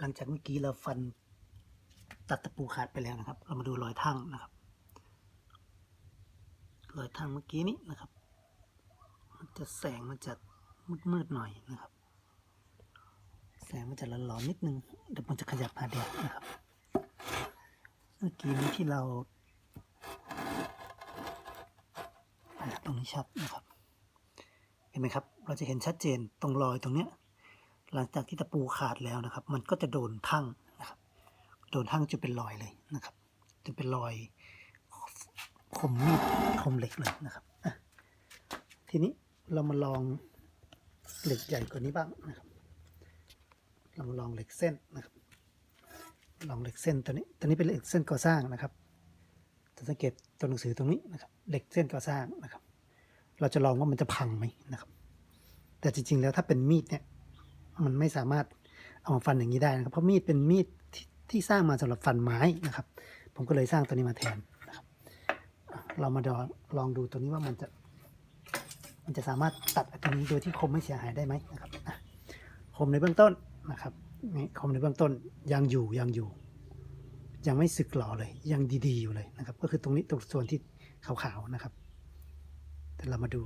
หลังจากเมื่อกี้เราฟันตัดตะปูขาดไปแล้วนะครับ เรามาดูรอยทั่งนะครับรอยทั่งเมื่อกี้นี้นะครับ มันจะแสงมันจะมืดๆหน่อยนะครับ แสงมันจะร้อนๆนิดนึงเดี๋ยวผมจะขยับหาเดียวนะครับ เมื่อกี้นี้ที่เราอ่าตรงนี้ชัดนะครับ เห็นไหมครับ เราจะเห็นชัดเจนตรงรอยตรงเนี้ย หลังจากที่ตะปูขาดแล้วนะครับ มันก็จะโดนทั่งนะครับ โดนทั่งจนเป็นรอยเลยนะครับจนเป็นรอยคมมีดคมเหล็กเลยนะครับทีนี้เรามาลองเหล็กใหญ่กว่านี้บ้างนะครับ เรามาลองเหล็กเส้นนะครับ ลองเหล็กเส้นตัวนี้ ตัวนี้เป็นเหล็กเส้นก่อสร้างนะครับจะสังเกตตัวหนังสือตรงนี้นะครับ เหล็กเส้นก่อสร้างนะครับ เราจะลองว่ามันจะพังไหมนะครับ แต่จริงๆแล้วถ้าเป็นมีดเนี่ย มันไม่สามารถเอามาฟันอย่างนี้ได้นะครับ เพราะมีดเป็นมีดที่ที่สร้างมาสำหรับฟันไม้นะครับ ผมก็เลยสร้างตัวนี้มาแทนนะครับ เรามาดอลองดูตัวนี้ว่ามันจะ มันจะสามารถตัดไอ้ตัวนี้โดยที่คมไม่เสียหายได้ไหมนะครับคมในเบื้องต้นนะครับนี่คมในเบื้องต้นยังอยู่ยังอยู่ ยังไม่สึกหรอเลย ยังดีๆอยู่เลยนะครับ ก็คือตรงนี้ตรงส่วนที่ขาวๆนะครับ แต่เรามาดู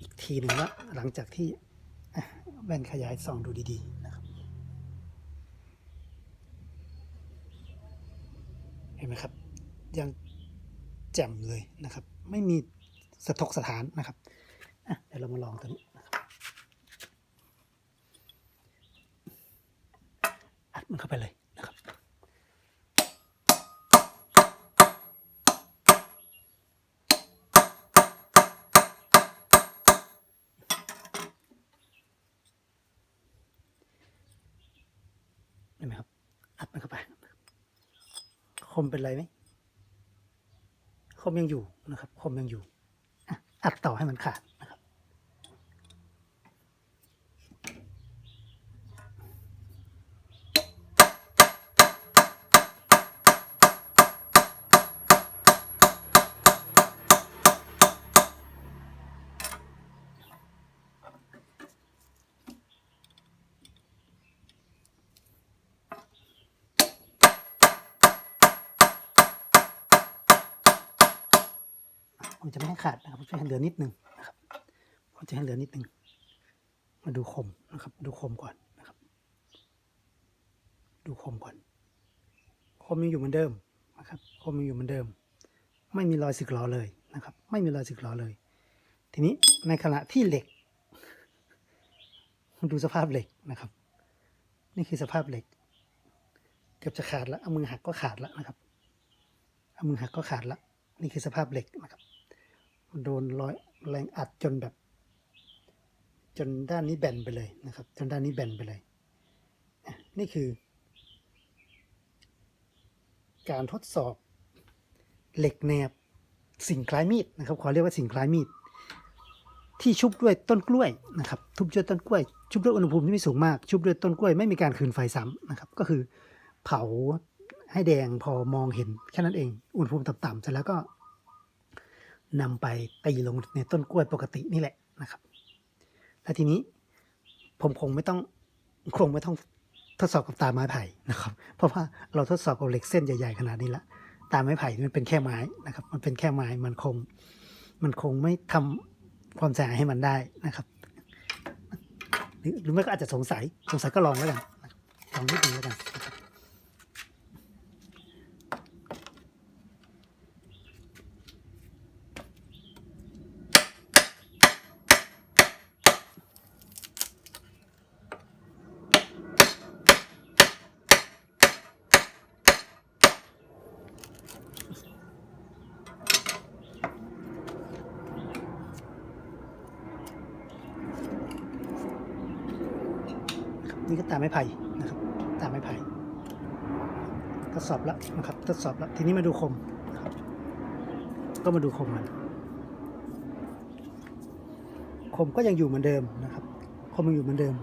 อีกทีหนึ่งว่าหลังจากที่ แว่นขยายส่องดูดีๆนะครับ เห็นไหมครับ ยังแจ่มเลยนะครับ ไม่มีสะทกสถานนะครับเดี๋ยวเรามาลองตัวนี้อัดมันเข้าไปเลยนะครับ เห็นไหมครับ อัดมันเข้าไป คมเป็นไรไหมคมยังอยู่นะครับ คมยังอยู่อัดต่อให้มันขาด ผมจะไม่ให้ขาดนะครับผมจะให้เหลือนิดนึงนะครับผมจะให้เหลือนิดนึงมาดูคมนะครับ ดูคมก่อนนะครับ ดูคมก่อน คมยังอยู่เหมือนเดิมนะครับ คมยังอยู่เหมือนเดิม ไม่มีรอยสึกหรอเลยนะครับ ไม่มีรอยสึกหรอเลย ทีนี้ในขณะที่เหล็กดูสภาพเหล็กนะครับ นี่คือสภาพเหล็ก เกือบจะขาดแล้วเอามือหักก็ขาดแล้วนะครับเอามือหักก็ขาดแล้วนี่คือสภาพเหล็กนะครับ โดนร้อยแรงอัดจนแบบ จนด้านนี้แบนไปเลยนะครับ จนด้านนี้แบนไปเลย นี่คือ การทดสอบเหล็กแนบสิ่งคล้ายมีดนะครับขอเรียกว่าสิ่งคล้ายมีด ที่ชุบด้วยต้นกล้วยนะครับ ทุบด้วยต้นกล้วย ชุบด้วยอุณหภูมิที่ไม่สูงมาก ชุบด้วยต้นกล้วยไม่มีการคืนไฟซ้ำนะครับ ก็คือเผาให้แดงพอมองเห็นแค่นั้นเอง อุณหภูมิต่ำๆเสร็จแล้วก็ นำไปตีลงในต้นกล้วยปกตินี่แหละนะครับ และทีนี้ผมคงไม่ต้องคงไม่ต้องทดสอบกับตาไม้ไผ่นะครับ เพราะว่าเราทดสอบกับเหล็กเส้นใหญ่ๆขนาดนี้ละตาไม้ไผ่มันเป็นแค่ไม้นะครับ มันเป็นแค่ไม้มันคง มันคงไม่ทำความเสียหายให้มันได้นะครับหรือไม่ก็อาจจะสงสัยสงสัยก็ลองแล้วกันลองนิดนึงแล้วกันนะครับ นี่ก็ตามไม้ไผ่นะครับ ตามไม้ไผ่ทดสอบแล้วนะครับทดสอบแล้วทีนี้มาดูคมก็มาดูคมมัน คมก็ยังอยู่เหมือนเดิมนะครับ คมยังอยู่เหมือนเดิม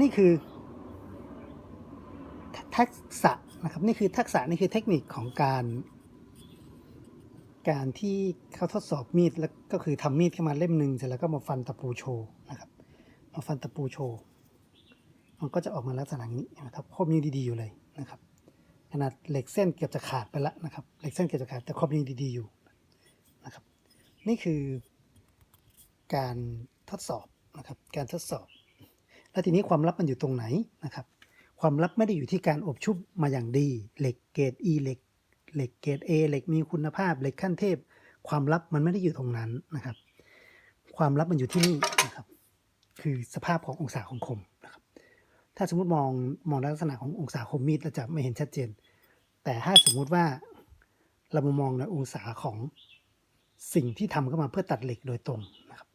นี่คือทักษะนะครับ นี่คือทักษะนี่คือเทคนิคของการ การที่เขาทดสอบมีดแล้วก็คือทำมีดขึ้นมาเล่มหนึ่งเสร็จแล้วก็มาฟันตะปูโชว์นะครับ มาฟันตะปูโชว์ มันก็จะออกมาลักษณะนี้นะครับคมยังดีๆอยู่เลยนะครับ ขนาดเหล็กเส้นเกือบจะขาดไปแล้วนะครับเหล็กเส้นเกือบจะขาดแต่คมยังดีๆอยู่นะครับ นี่คือการทดสอบนะครับ การทดสอบ แล้วทีนี้ความลับมันอยู่ตรงไหนนะครับ ความลับไม่ได้อยู่ที่การอบชุบมาอย่างดี เหล็กเกรด E เหล็กเหล็กเกรด A เหล็กมีคุณภาพเหล็กขั้นเทพ ความลับมันไม่ได้อยู่ตรงนั้นนะครับ ความลับมันอยู่ที่นี่นะครับ คือสภาพขององศาของคม ถ้าสมมติมองมองลักษณะขององศาคมมีดเราจะไม่เห็นชัดเจน แต่ถ้าสมมุติว่าเรามามองในองศาของสิ่งที่ทำเข้ามาเพื่อตัดเหล็กโดยตรงนะครับ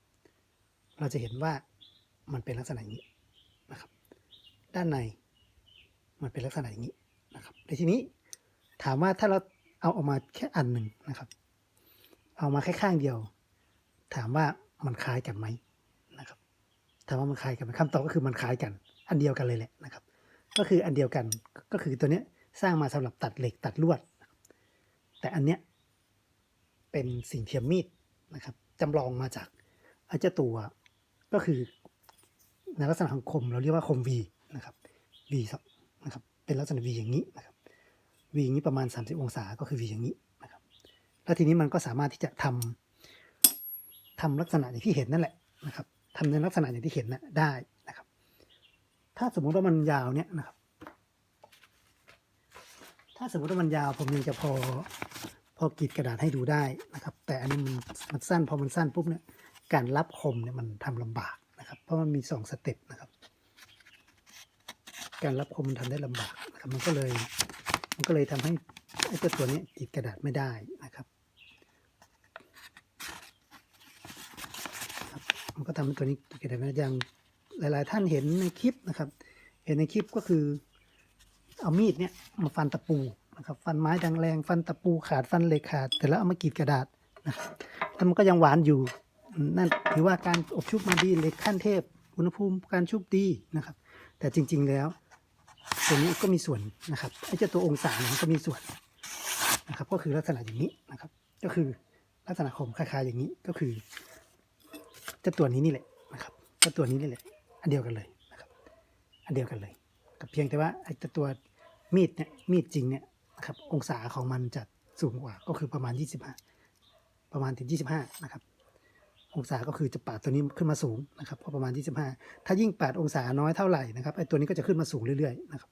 เราจะเห็นว่ามันเป็นลักษณะอย่างนี้นะครับ ด้านในมันเป็นลักษณะอย่างนี้นะครับในทีนี้ถามว่าถ้าเราเอาออกมาแค่อันหนึ่งนะครับ เอามาแค่ข้างเดียว ถามว่ามันคล้ายกันไหมนะครับ ถามว่ามันคล้ายกันไหมคำตอบก็คือมันคล้ายกัน อันเดียวกันเลยแหละนะครับ ก็คืออันเดียวกันก็คือตัวเนี้ยสร้างมาสำหรับตัดเหล็กตัดลวด แต่อันเนี้ยเป็นสิ่งเทียมมีดนะครับจำลองมาจากอ้เจ้าตัวก็คือในลักษณะของคมเราเรียกว่าคม V นะครับ V นะครับเป็นลักษณะ V อย่างนี้นะครับ V อย่างนี้ประมาณ 30 องศาก็คือ V อย่างนี้นะครับแล้วทีนี้มันก็สามารถที่จะทำทำลักษณะอย่างที่เห็นนั่นแหละนะครับทำในลักษณะอย่างที่เห็นนะได้นะครับ ถ้าสมมุติว่ามันยาวเนี่ยนะครับ ถ้าสมมติว่ามันยาวผมยังจะพอพอกรีดกระดาษให้ดูได้นะครับ แต่อันนี้มันมันสั้นพอมันสั้นปุ๊บเนี่ยการรับคมเนี่ยมันทำลำบากนะครับ เพราะมันมีสองสเต็ปนะครับ การรับคมมันทำได้ลำบากนะครับมันก็เลยมันก็เลยทำให้ไอ้ตัวนี้กรีดกระดาษไม่ได้นะครับมันก็ทำให้ตัวนี้กรีดกระดาษไม่ได้ย่าง หลาย ๆ ท่านเห็นในคลิปนะครับ เห็นในคลิปก็คือเอามีดเนี่ยมาฟันตะปูนะครับ ฟันไม้ดังแรง ฟันตะปูขาดฟันเหล็กขาดแต่แล้วเอามากรีดกระดาษนะครับแต่มันก็ยังหวานอยู่นั่นถือว่าการอบชุบมาดีเหล็กขั้นเทพ อุณหภูมิการชุบดีนะครับ แต่จริง ๆ แล้วตัวนี้ก็มีส่วนนะครับไอ้เจ้าตัวองศาเนี่ยมันก็มีส่วนนะครับ ก็คือลักษณะอย่างนี้นะครับ ก็คือลักษณะคมคล้ายๆอย่างนี้ก็คือเจ้าตัวนี้นี่แหละนะครับเจ้าตัวนี้นี่แหละ อันเดียวกันเลยนะครับอันเดียวกันเลยกับเพียงแต่ว่าไอ้ตัวมีดเนี่ยมีดจริงเนี่ยนะครับองศาของมันจะสูงกว่าก็คือประมาณ 25 ประมาณถึง 25 นะครับ องศาก็คือจะปาดตัวนี้ขึ้นมาสูงนะครับก็ประมาณ 25 ถ้ายิ่งปาดองศาน้อยเท่าไหร่นะครับไอ้ตัวนี้ก็จะขึ้นมาสูงเรื่อยๆนะครับ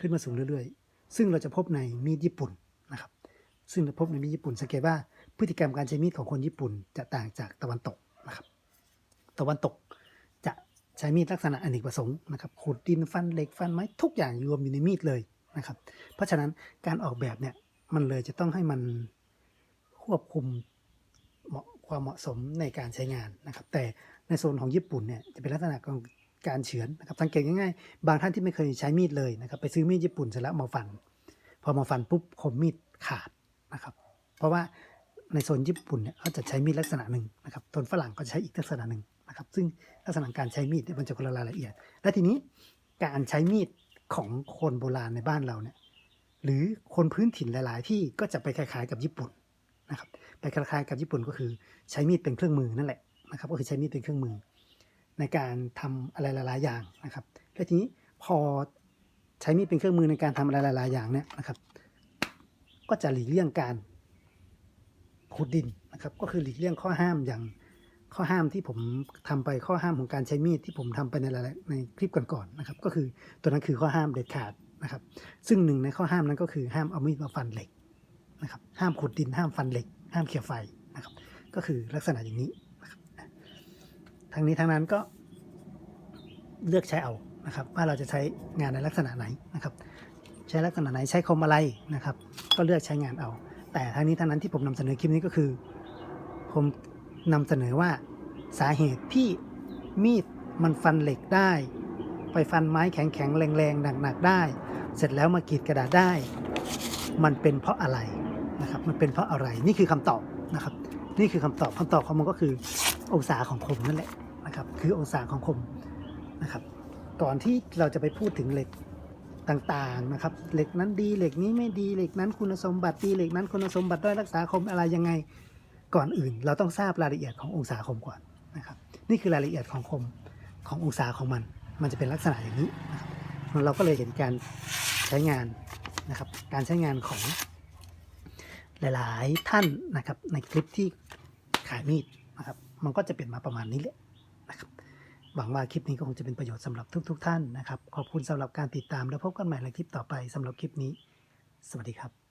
ขึ้นมาสูงเรื่อยๆ ซึ่งเราจะพบในมีดญี่ปุ่นนะครับ ซึ่งเราพบในมีดญี่ปุ่นสังเกตว่าพฤติกรรมการใช้มีดของคนญี่ปุ่นจะต่างจากตะวันตกนะครับ ตะวันตก ใช้มีดลักษณะอเนกประสงค์นะครับขุดดินฟันเหล็กฟันไม้ทุกอย่างรวมอยู่ในมีดเลยนะครับ เพราะฉะนั้นการออกแบบเนี่ยมันเลยจะต้องให้มันควบคุมเหมาะความเหมาะสมในการใช้งานนะครับ แต่ในโซนของญี่ปุ่นเนี่ยจะเป็นลักษณะของการเฉือนนะครับสังเกตง่ายๆ บางท่านที่ไม่เคยใช้มีดเลยนะครับ ไปซื้อมีดญี่ปุ่นเสร็จแล้วมาฟัน พอมาฟันปุ๊บคมมีดขาดนะครับ เพราะว่าในโซนญี่ปุ่นเนี่ยเขาจะใช้มีดลักษณะหนึ่งนะครับโซนฝรั่งก็ใช้อีกลักษณะหนึ่ง นะครับซึ่งลักษณะการใช้มีดเนี่ยมันจะคนละรายละเอียด และทีนี้การใช้มีดของคนโบราณในบ้านเราเนี่ยหรือคนพื้นถิ่นหลาย ๆ ที่ก็จะไปคล้าย ๆ กับญี่ปุ่นนะครับไปคล้าย ๆ กับญี่ปุ่นก็คือใช้มีดเป็นเครื่องมือนั่นแหละนะครับก็คือใช้มีดเป็นเครื่องมือ ในการทำอะไรหลาย ๆ อย่างนะครับและทีนี้พอใช้มีดเป็นเครื่องมือในการทำอะไรหลาย ๆ อย่างเนี่ยนะครับ ก็จะหลีกเลี่ยงการขุดดินนะครับ ก็คือหลีกเลี่ยงข้อห้ามอย่าง ข้อห้ามที่ผมทำไปข้อห้ามของการใช้มีดที่ผมทำไปในหลายในคลิปก่อนๆนะครับ ก็คือตัวนั้นคือข้อห้ามเด็ดขาดนะครับ ซึ่งหนึ่งในข้อห้ามนั้นก็คือห้ามเอามีดมาฟันเหล็กนะครับ ห้ามขุดดินห้ามฟันเหล็ก ห้ามเขี่ยไฟนะครับ ก็คือลักษณะอย่างนี้นะครับทั้งนี้ทั้งนั้นก็เลือกใช้เอานะครับว่าเราจะใช้งานในลักษณะไหนนะครับ ใช้ลักษณะไหนใช้คมอะไรนะครับ ก็เลือกใช้งานเอา แต่ทั้งนี้ทั้งนั้นที่ผมนำเสนอคลิปนี้ก็คือ ผม นำเสนอว่าสาเหตุที่มีดมันฟันเหล็กได้ ไปฟันไม้แข็งๆ แรงๆ หนักๆ ได้ เสร็จแล้วมากรีดกระดาษได้ มันเป็นเพราะอะไรนะครับ มันเป็นเพราะอะไร นี่คือคำตอบนะครับ นี่คือคำตอบคำตอบของมันก็คือองศาของคมนั่นแหละนะครับ คือองศาของคมนะครับ ก่อนที่เราจะไปพูดถึงเหล็กต่างๆนะครับ เหล็กนั้นดี เหล็กนี้ไม่ดี เหล็กนั้นคุณสมบัติดี เหล็กนั้นคุณสมบัติด้อยรักษาคมอะไรยังไง ก่อนอื่นเราต้องทราบรายละเอียดขององศาคมก่อนนะครับนี่คือรายละเอียดของคมขององศาของมัน มันจะเป็นลักษณะอย่างนี้นะครับเราก็เลยเห็นการใช้งานนะครับการใช้งานของหลายๆท่านนะครับในคลิปที่ขายมีดนะครับมันก็จะเป็นมาประมาณนี้แหละนะครับหวังว่าคลิปนี้ก็คงจะเป็นประโยชน์สำหรับทุกๆท่านนะครับ ขอบคุณสำหรับการติดตามแล้วพบกันใหม่ในคลิปต่อไปสำหรับคลิปนี้ สวัสดีครับ